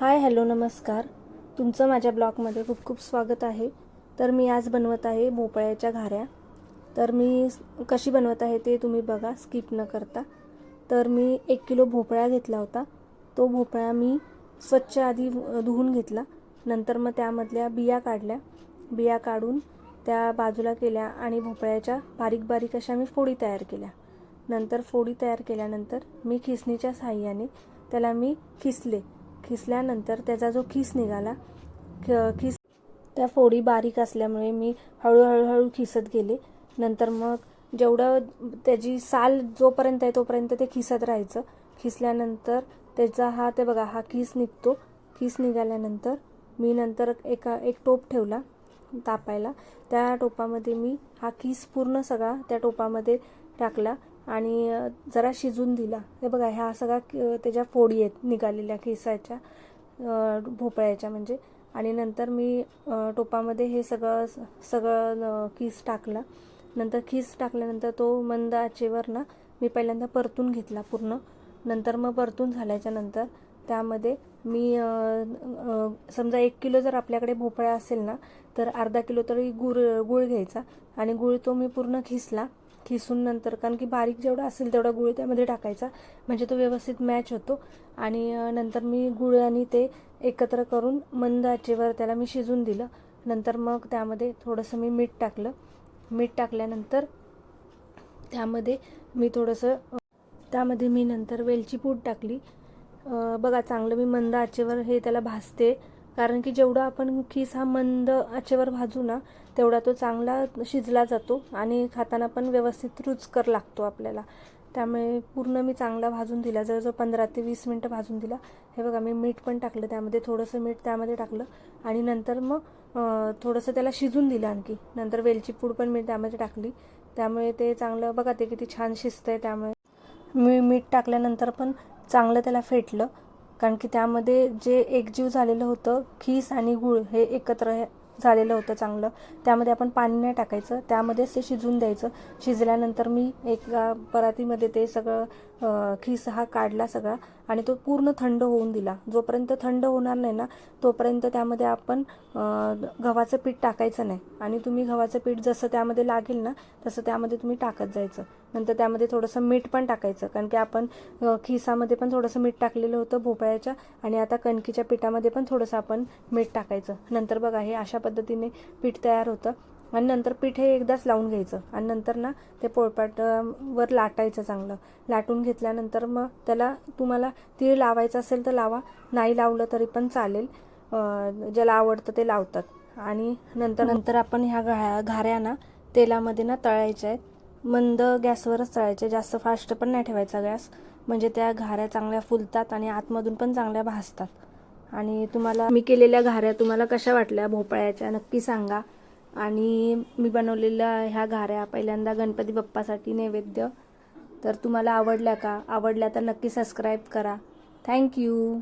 Hi hello नमस्कार. तुमचं माझ्या ब्लॉगमध्ये खूप खूप स्वागत आहे. तर मी आज बनवत आहे भोपळ्याच्या घाऱ्या. तर मी कशी बनवत आहे ते तुम्ही बघा स्किप न करता. तर मी एक किलो भोपळा घेतला होता. तो भोपळा मी स्वच्छ आधी धुवून घेतला. नंतर मग त्यामधल्या बिया काढल्या. बिया काढून त्या बाजूला केल्या आणि भोपळ्याच्या बारीक बारीक अशा मी फोडी तयार केल्या. नंतर फोडी तयार केल्यानंतर मी खिसणीच्या साह्याने त्याला मी खिसले. खिसल्यानंतर त्याचा जो खिस निघाला खिस त्या फोडी बारीक असल्यामुळे मी हळूहळूहळू खिसत गेले. नंतर मग जेवढं त्याची साल जोपर्यंत आहे तोपर्यंत ते खिसत राहायचं. खिसल्यानंतर त्याचा हा ते बघा हा खिस निघतो. खिस निघाल्यानंतर मी नंतर एका एक टोप ठेवला तापायला. त्या टोपामध्ये मी हा खिस पूर्ण सगळा त्या टोपामध्ये टाकला. आणि जरा शिजून दिला. हे बघा ह्या सगळ्या त्याच्या फोडी आहेत निघालेल्या खिसाच्या भोपळ्याच्या म्हणजे. आणि नंतर मी टोपामध्ये हे सगळं सगळं खीस टाकला. नंतर खीस टाकल्यानंतर तो मंद आचेवर ना मी पहिल्यांदा परतून घेतला पूर्ण. नंतर मग परतून झाल्याच्यानंतर त्यामध्ये मी समजा एक किलो जर आपल्याकडे भोपळा असेल ना तर अर्धा किलो तरी गुळ गुळ घ्यायचा. आणि गुळ तो मी पूर्ण खिसला. खिसून नंतर कारण की बारीक जेवढा असेल तेवढा गुळ त्यामध्ये टाकायचा. म्हणजे तो व्यवस्थित मॅच होतो. आणि नंतर मी गुळ आणि ते एकत्र करून मंद आचेवर त्याला मी शिजून दिलं. नंतर मग त्यामध्ये थोडंसं मी मीठ टाकलं. मीठ टाकल्यानंतर त्यामध्ये मी थोडंसं त्यामध्ये मी नंतर वेलची पूड टाकली. बघा चांगलं मी मंद आचेवर हे त्याला भाजते. कारण की जेवढा आपण खीस हा मंद आचेवर भाजू ना तेवढा तो चांगला शिजला जातो आणि खाताना पण व्यवस्थित रुचकर लागतो आपल्याला. त्यामुळे पूर्ण मी चांगला भाजून दिला. जवळजवळ पंधरा ते वीस मिनटं भाजून दिला. हे बघा मी मीठ पण टाकलं त्यामध्ये. थोडंसं मीठ त्यामध्ये टाकलं आणि नंतर मग थोडंसं त्याला शिजून दिलं आणखी. नंतर वेलची पूड पण मी त्यामध्ये टाकली. त्यामुळे ते चांगलं बघा ते किती छान शिजतं आहे त्यामुळे. मी मीठ टाकल्यानंतर पण चांगलं त्याला फेटलं. कारण की त्यामध्ये जे एकजीव झालेलं होतं खीस आणि गूळ हे एकत्र हे झालेलं होतं चांगलं. त्यामध्ये आपण पाणी नाही टाकायचं त्यामध्येच ते शिजवून द्यायचं. शिजल्यानंतर मी एका परातीमध्ये ते सगळं खीस हा काढला सगळा आणि तो पूर्ण थंड होऊन दिला. जोपर्यंत थंड होणार नाही ना तोपर्यंत त्यामध्ये आपण गव्हाचं पीठ टाकायचं नाही. आणि तुम्ही गव्हाचं पीठ जसं त्यामध्ये लागेल ना तसं त्यामध्ये तुम्ही टाकत जायचं. नंतर त्यामध्ये थोडंसं मीठ पण टाकायचं. कारण की आपण खिसामध्ये पण थोडंसं मीठ टाकलेलं होतं भोपळ्याच्या आणि आता कणकीच्या पिठामध्ये पण थोडंसं आपण मीठ टाकायचं. नंतर बघा हे अशा पद्धतीने पीठ तयार होतं. आणि नंतर पीठ हे एकदाच लावून घ्यायचं. आणि नंतर ना ते पोळपाटावर लाटायचं चांगलं. लाटून घेतल्यानंतर मग त्याला तुम्हाला तीळ लावायचं असेल तर लावा. नाही लावलं तरी पण चालेल. ज्याला आवडतं ते लावतात. आणि नंतर नंतर आपण ह्या घा घाऱ्या ना तेलामध्ये ना तळायच्या आहेत. मंद गॅसवरच तळायचे जास्त फास्ट पण नाही ठेवायचा गॅस. म्हणजे त्या घाऱ्या चांगल्या फुलतात आणि आतमधून पण चांगल्या भासतात. आणि तुम्हाला मी केलेल्या घाऱ्या तुम्हाला कशा वाटल्या? भोपळ्याच्या नक्की सांगा. आणि मी बनवलेल्या ह्या घाऱ्या पहिल्यांदा गणपती बाप्पासाठी नैवेद्य. तर तुम्हाला आवडल्या का? आवडल्या तर नक्की सबस्क्राईब करा. थँक्यू